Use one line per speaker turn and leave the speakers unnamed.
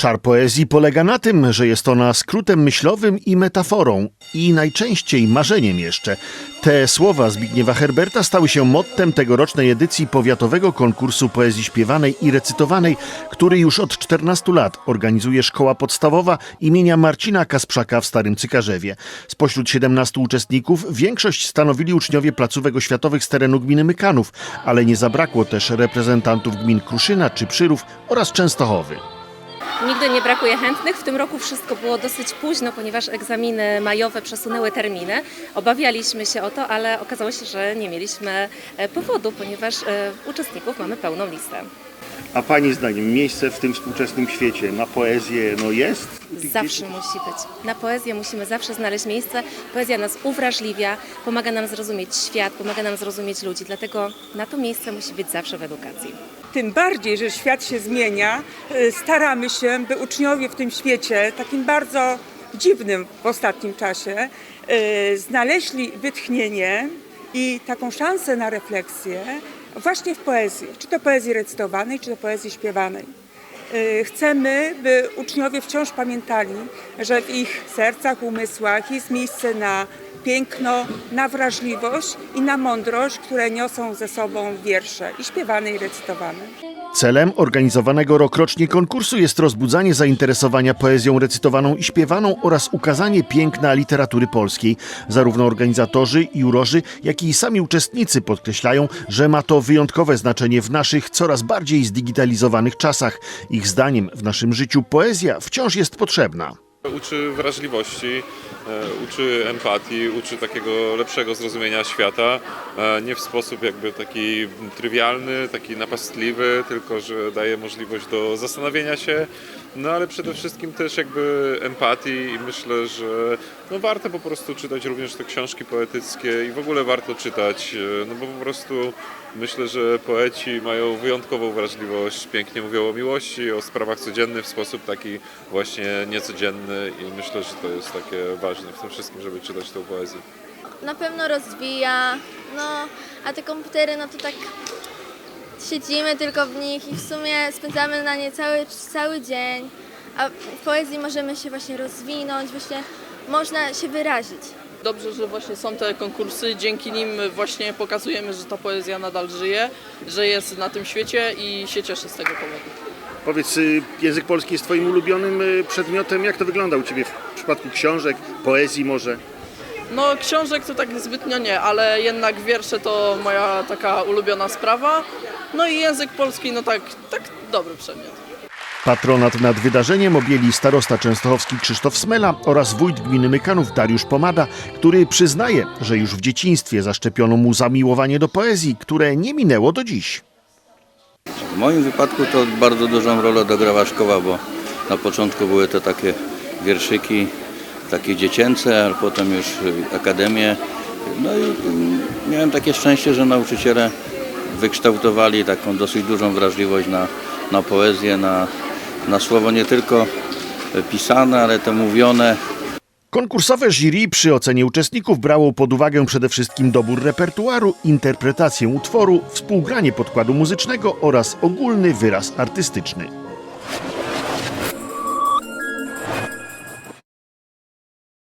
Czar poezji polega na tym, że jest ona skrótem myślowym i metaforą, i najczęściej marzeniem jeszcze. Te słowa Zbigniewa Herberta stały się mottem tegorocznej edycji powiatowego konkursu poezji śpiewanej i recytowanej, który już od 14 lat organizuje Szkoła Podstawowa imienia Marcina Kasprzaka w Starym Cykarzewie. Spośród 17 uczestników większość stanowili uczniowie placówek oświatowych z terenu gminy Mykanów, ale nie zabrakło też reprezentantów gmin Kruszyna czy Przyrów oraz Częstochowy.
Nigdy nie brakuje chętnych. W tym roku wszystko było dosyć późno, ponieważ egzaminy majowe przesunęły terminy. Obawialiśmy się o to, ale okazało się, że nie mieliśmy e, powodu, ponieważ e, uczestników mamy pełną listę.
A Pani zdaniem miejsce w tym współczesnym świecie na poezję no jest?
Zawsze musi być. Na poezję musimy zawsze znaleźć miejsce. Poezja nas uwrażliwia, pomaga nam zrozumieć świat, pomaga nam zrozumieć ludzi. Dlatego na to miejsce musi być zawsze w edukacji.
Tym bardziej, że świat się zmienia, y, staramy się, by uczniowie w tym świecie, takim bardzo dziwnym w ostatnim czasie, y, znaleźli wytchnienie i taką szansę na refleksję właśnie w poezji, czy to poezji recytowanej, czy to poezji śpiewanej. Y, Chcemy, by uczniowie wciąż pamiętali, że w ich sercach, umysłach jest miejsce na piękno, na wrażliwość i na mądrość, które niosą ze sobą wiersze i śpiewane i recytowane.
Celem organizowanego rokrocznie konkursu jest rozbudzanie zainteresowania poezją recytowaną i śpiewaną oraz ukazanie piękna literatury polskiej. Zarówno organizatorzy, jurorzy, jak i sami uczestnicy podkreślają, że ma to wyjątkowe znaczenie w naszych coraz bardziej zdigitalizowanych czasach. Ich zdaniem w naszym życiu poezja wciąż jest potrzebna.
Uczy wrażliwości, uczy empatii, uczy takiego lepszego zrozumienia świata. e, Nie w sposób jakby taki trywialny, taki napastliwy, tylko że daje możliwość do zastanowienia się, no ale przede wszystkim też jakby empatii i myślę, że no warto po prostu czytać również te książki poetyckie i w ogóle warto czytać, e, no bo po prostu myślę, że poeci mają wyjątkową wrażliwość, pięknie mówią o miłości, o sprawach codziennych w sposób taki właśnie niecodzienny i myślę, że to jest takie ważne w tym wszystkim, żeby czytać tą poezję.
na pewno rozwija, no a te komputery no to tak siedzimy tylko w nich i w sumie spędzamy na nie cały, cały dzień, a w poezji możemy się właśnie rozwinąć, właśnie można się wyrazić.
Dobrze, że właśnie są te konkursy, dzięki nim właśnie pokazujemy, że ta poezja nadal żyje, że jest na tym świecie i się cieszę z tego powodu.
Powiedz, y, język polski jest Twoim ulubionym y, przedmiotem. Jak to wygląda u Ciebie przypadku książek, poezji może?
No książek to tak zbytnio nie, ale jednak wiersze to moja taka ulubiona sprawa. No i język polski, no tak, tak dobry przedmiot.
Patronat nad wydarzeniem objęli starosta częstochowski Krzysztof Smela oraz wójt gminy Mykanów Dariusz Pomada, który przyznaje, że już w dzieciństwie zaszczepiono mu zamiłowanie do poezji, które nie minęło do dziś.
W moim wypadku to bardzo dużą rolę dograła szkoła, bo na początku były to takie wierszyki, takie dziecięce, ale potem już akademie. No i miałem takie szczęście, że nauczyciele wykształtowali taką dosyć dużą wrażliwość na, na poezję, na, na słowo nie tylko pisane, ale to mówione.
Konkursowe jury przy ocenie uczestników brało pod uwagę przede wszystkim dobór repertuaru, interpretację utworu, współgranie podkładu muzycznego oraz ogólny wyraz artystyczny.